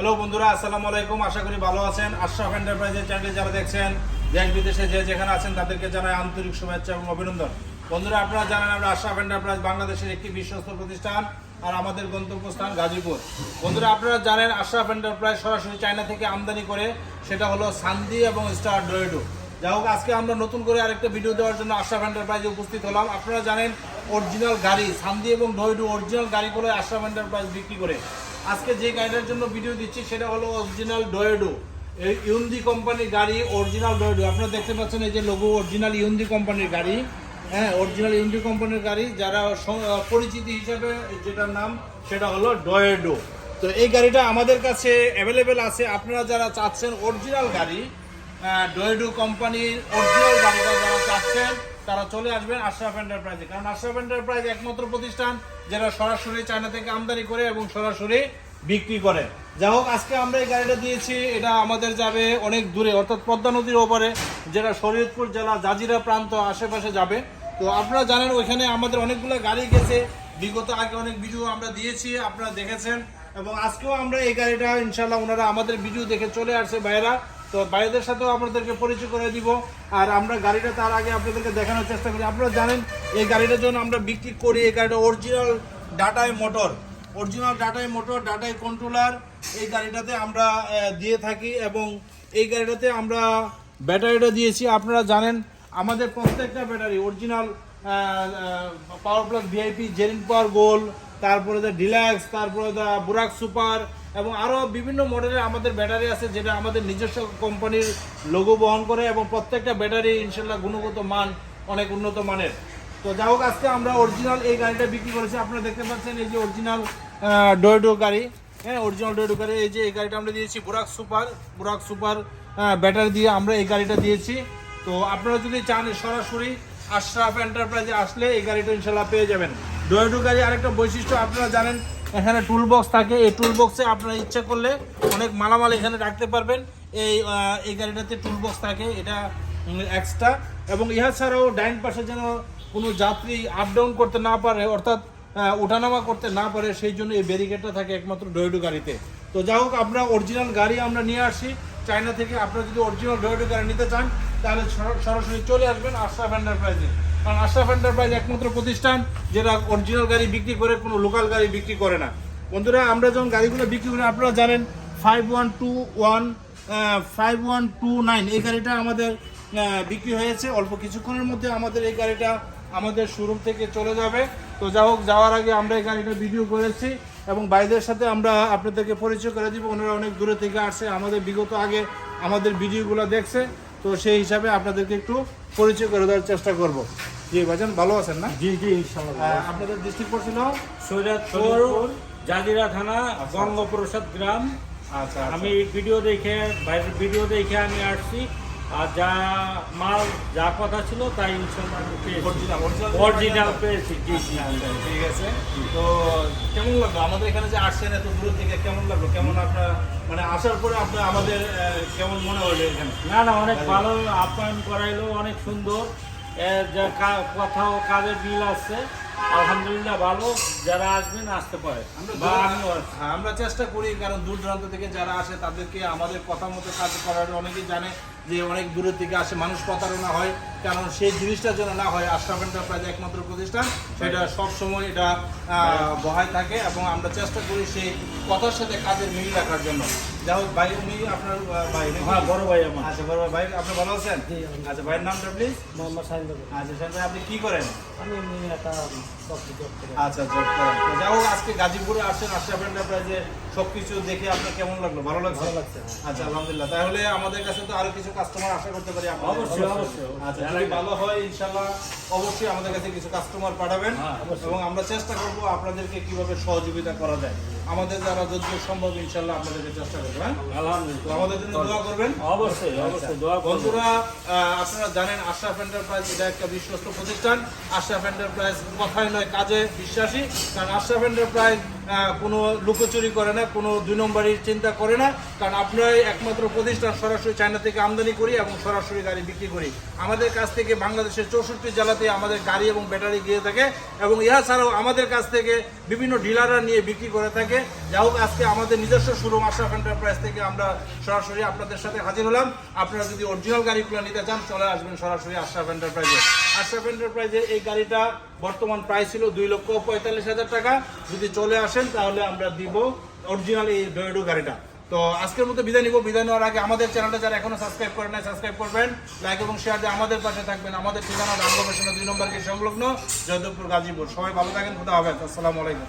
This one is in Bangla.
হ্যালো বন্ধুরা, আসসালামু আলাইকুম। আশা করি ভালো আছেন। আশরাফ এন্টারপ্রাইজের চ্যানেল যারা দেখছেন, দেশ বিদেশে যে যেখানে আছেন, তাদেরকে জানাই আন্তরিক শুভেচ্ছা এবং অভিনন্দন। বন্ধুরা, আপনারা জানেন আমরা আশরাফ এন্টারপ্রাইজ বাংলাদেশের একটি বিশ্বস্ত প্রতিষ্ঠান আর আমাদের গন্তব্যস্থান গাজীপুর। বন্ধুরা, আপনারা জানেন আশরাফ এন্টারপ্রাইজ সরাসরি চায়না থেকে আমদানি করে, সেটা হলো সান্দি এবং স্টার ডোয়েডো যাই হোক, আজকে আমরা নতুন করে আরেকটা ভিডিও দেওয়ার জন্য আশরাফ এন্টারপ্রাইজে উপস্থিত হলাম। আপনারা জানেন অরিজিনাল গাড়ি সান্দি এবং ডোয়েডো অরিজিনাল গাড়িগুলো আশরাফ এন্টারপ্রাইজ বিক্রি করে। আজকে যে গাড়িটার জন্য ভিডিও দিচ্ছি সেটা হলো অরিজিনাল ডোয়েডো এই ইউন্দি কোম্পানির গাড়ি অরিজিনাল ডয়েডো আপনারা দেখতে পাচ্ছেন এই যে লোগো অরিজিনাল ইউন্দি কোম্পানির গাড়ি। হ্যাঁ অরিজিনাল ইউন্দি কোম্পানির গাড়ি। যারা পরিচিতি হিসাবে যেটার নাম, সেটা হলো ডোয়েডো তো এই গাড়িটা আমাদের কাছে অ্যাভেলেবেল আছে। আপনারা যারা চাচ্ছেন অরিজিনাল গাড়ি ডোয়েডো কোম্পানির অরিজিনাল গাড়িটা চাচ্ছেন তারা চলে আসবেন আশরাফ এন্টারপ্রাইজে কারণ আশরাফ এন্টারপ্রাইজ একমাত্র প্রতিষ্ঠান যারা সরাসরি চায়না থেকে আমদানি করে এবং সরাসরি বিক্রি করে। যাই হোক, আজকে আমরা এই গাড়িটা দিয়েছি, এটা আমাদের যাবে অনেক দূরে, অর্থাৎ পদ্মা নদীর ওপারে, যেটা শরীয়তপুর জেলা জাজিরা প্রান্ত আশেপাশে যাবে। তো আপনারা জানেন, ওইখানে আমাদের অনেকগুলো গাড়ি গেছে। বিগত আগে অনেক ভিডিও আমরা দিয়েছি, আপনারা দেখেছেন। এবং আজকেও আমরা এই গাড়িটা ইনশাল্লাহ ওনারা আমাদের ভিডিও দেখে চলে আসছে বাইরা তো বাইরেদের সাথেও আপনাদেরকে পরিচয় করে দিব। আর আমরা গাড়িটা তার আগে আপনাদেরকে দেখানোর চেষ্টা করি। আপনারা জানেন, এই গাড়িটার জন্য আমরা বিক্রি করি। এই গাড়িটা অরিজিনাল ডাটাই মোটর অরিজিনাল ডাটাই মোটর ডাটাই কন্ট্রোলার এই গাড়িটাতে আমরা দিয়ে থাকি এবং এই গাড়িটাতে আমরা ব্যাটারিটা দিয়েছি। আপনারা জানেন, আমাদের প্রত্যেকটা battery original power plus VIP Zerin power গোল তারপরে দ্য ডিলাক্স তারপরে দ্য বুরাক সুপার এবং আরও বিভিন্ন মডেলের আমাদের ব্যাটারি আছে যেটা আমাদের নিজস্ব কোম্পানির লোগো বহন করে এবং প্রত্যেকটা ব্যাটারি ইনশাল্লাহ গুণগত মান অনেক উন্নত মানের। তো যাই হোক, আজকে আমরা অরিজিনাল এই গাড়িটা বিক্রি করেছি। আপনারা দেখতে পাচ্ছেন এই যে অরিজিনাল ডোয়েডো গাড়ি। হ্যাঁ অরিজিনাল ডোয়েডো গাড়ি। এই যে এই গাড়িটা আমরা দিয়েছি Burak super Burak super battery দিয়ে আমরা এই গাড়িটা দিয়েছি। তো আপনারা যদি চান সরাসরি আশরাফ এন্টারপ্রাইজে আসলে এই গাড়িটা ইনশাল্লাহ পেয়ে যাবেন। ডোয়েডো গাড়ি আরেকটা বৈশিষ্ট্য, আপনারা জানেন এখানে টুল বক্স থাকে। এই টুল বক্সে আপনারা ইচ্ছা করলে অনেক মালামাল এখানে রাখতে পারবেন। এই এই গাড়িটাতে টুল বক্স থাকে। এটা এক্সট্রা এবং ইহা ছাড়াও ডাইন পাশে যেন কোনো যাত্রী আপ ডাউন করতে না পারে, অর্থাৎ ওঠানামা করতে না পারে, সেই জন্য এই ব্যারিকেডটা থাকে একমাত্র ডোয়েডো গাড়িতে। তো যাই হোক, আমরা অরিজিনাল গাড়ি আমরা নিয়ে আসি। চায়না থেকে আপনারা যদি অরিজিনাল ডোয়েডো গাড়ি নিতে চান, তাহলে সরাসরি চলে আসবেন আশা আশরাফ এন্টারপ্রাইজে কারণ আশরাফ এন্টারপ্রাইজ একমাত্র প্রতিষ্ঠান যেটা অরিজিনাল গাড়ি বিক্রি করে, কোনো লোকাল গাড়ি বিক্রি করে না। বন্ধুরা, আমরা যখন গাড়িগুলো বিক্রি করি, আপনারা জানেন five one two one five one two nine এই গাড়িটা আমাদের বিক্রি হয়েছে। অল্প কিছুক্ষণের মধ্যে আমাদের এই গাড়িটা আমাদের শোরুম থেকে চলে যাবে। তো যা হোক, যাওয়ার আগে আমরা এই গাড়িটা ভিডিও করেছি এবং ভাইদের সাথে আমরা আপনাদেরকে পরিচয় করে দিব। ওনারা অনেক দূরে থেকে আসছে আমাদের বিগত আগে আমাদের ভিডিওগুলো দেখছে। তো সেই হিসাবে আপনাদেরকে একটু পরিচয় করে দেওয়ার চেষ্টা করব। জি ভাইজান ভালো আছেন না? জি জি ইনশাল্লাহ আপনাদের ডিস্ট্রিক্ট পড়ছিল সৈরাদপুর জাজিরা থানা গঙ্গপ্রসাদ গ্রাম। আচ্ছা আমি ভিডিও দেখে বাইরের ভিডিও দেখে আমি আসছি। আর যা মাল যা কথা ছিল তাই অরিজিনাল পেয়েছি। জি জি আচ্ছা, ঠিক আছে। তো কেমন লাগল? আমাদের এখানে যে আসছেন এত দূর থেকে কেমন লাগল? কেমন আপনার মানে আসার পরে আপনার আমাদের কেমন মনে হলো এখানে? না না অনেক ভালো আপ্যায়ন করাইলো অনেক সুন্দর। যা কথা ও কাজের বিল আছে আলহামদুলিল্লাহ ভালো। যারা আসবেন আসতে পারে। আমরা চেষ্টা করি কারণ দূর দূরান্ত থেকে যারা আসে তাদেরকে আমাদের কথা মতো কাজ করার অনেকেই জানে যে অনেক দূরের থেকে আসে মানুষ প্রতারণা হয় কারণ সেই জিনিসটা যেন না হয় আশরাফ এন্টারপ্রাইজ একমাত্র প্রতিষ্ঠান সেটা সব সময় এটা বহায় থাকে এবং আমরা চেষ্টা করি সেই কথার সাথে কাজের মিল রাখার জন্য। যাই হোক ভাই উনি আপনার ভাই হ্যাঁ বড় ভাই আমার। আচ্ছা বড় ভাই আপনি ভালো আছেন? আচ্ছা ভাইয়ের নামটা প্লিজ মোহাম্মদ সাহিদ আচ্ছা স্যার ভাই আপনি কি করেন? আমি একটা। আচ্ছা জব করেন। যাই হোক আজকে গাজীপুরে আসছেন আশরাফ এন্টারপ্রাইজে সবকিছু দেখে আপনার কেমন লাগল? ভালো লাগছে? ভালো লাগছে, হ্যাঁ। আচ্ছা আলহামদুলিল্লাহ। তাহলে আমাদের কাছে তো আরও কিছু কাস্টমার আশা করতে পারি। অবশ্যই, অবশ্যই। আচ্ছা যদি ভালো হয় ইনশাল্লাহ অবশ্যই আমাদের কাছে কিছু কাস্টমার পাঠাবেন হ্যাঁ, এবং আমরা চেষ্টা করব আপনাদেরকে কীভাবে সহযোগিতা করা যায়। আমাদের দ্বারা যতদূর সম্ভব ইনশাল্লাহ আপনাদেরকে চেষ্টা করব হ্যাঁ? আলহামদুলিল্লাহ। আমাদের জন্য দোয়া করবেন। অবশ্যই অবশ্যই দোয়া বন্ধুরা আপনারা জানেন আশরাফ এন্টারপ্রাইজ এটা একটা বিশ্বস্ত প্রতিষ্ঠান। আশরাফ এন্টারপ্রাইজ কথায় নয় কাজে বিশ্বাসী। কারণ আশরাফ এন্টারপ্রাইজ কোনো লুকোচুরি করে না কোনো দুই নম্বরের চিন্তা করে না। কারণ আপনারাই একমাত্র প্রতিষ্ঠান সরাসরি চায়না থেকে আমদানি করি এবং সরাসরি গাড়ি বিক্রি করি। আমাদের কাছ থেকে বাংলাদেশের চৌষট্টি জেলাতে আমাদের গাড়ি এবং ব্যাটারি গিয়ে থাকে এবং ইহা ছাড়াও আমাদের কাছ থেকে বিভিন্ন ডিলাররা নিয়ে বিক্রি করে থাকে। যাই হোক, আজকে আমাদের নিজস্ব শোরুম আশরাফ এন্টারপ্রাইজ থেকে আমরা সরাসরি আপনাদের সাথে হাজির হলাম। আপনারা যদি অরিজিনাল গাড়িগুলো নিতে চান, চলে আসবেন সরাসরি আশরাফ এন্টারপ্রাইজে। আশরাফ এন্টারপ্রাইজে এই গাড়িটা বর্তমান প্রাইস ছিল দুই লক্ষ পঁয়তাল্লিশ হাজার টাকা। যদি চলে আসেন, তাহলে আমরা দিব অরিজিনাল এই ডয়েডো গাড়িটা। তো আজকের মতো বিদায় নিব। বিদায় নেওয়ার আগে আমাদের চ্যানেলটা যারা এখনও সাবস্ক্রাইব করেন নাই, সাবস্ক্রাইব করবেন। লাইক এবং শেয়ার দিয়ে আমাদের পাশে থাকবেন। আমাদের ঠিকানা রাম দুই নম্বরকে সংলগ্ন, জয়দেবপুর গাজীপুর। সবাই ভালো থাকেন, খুদা হবেন আসসালামু আলাইকুম।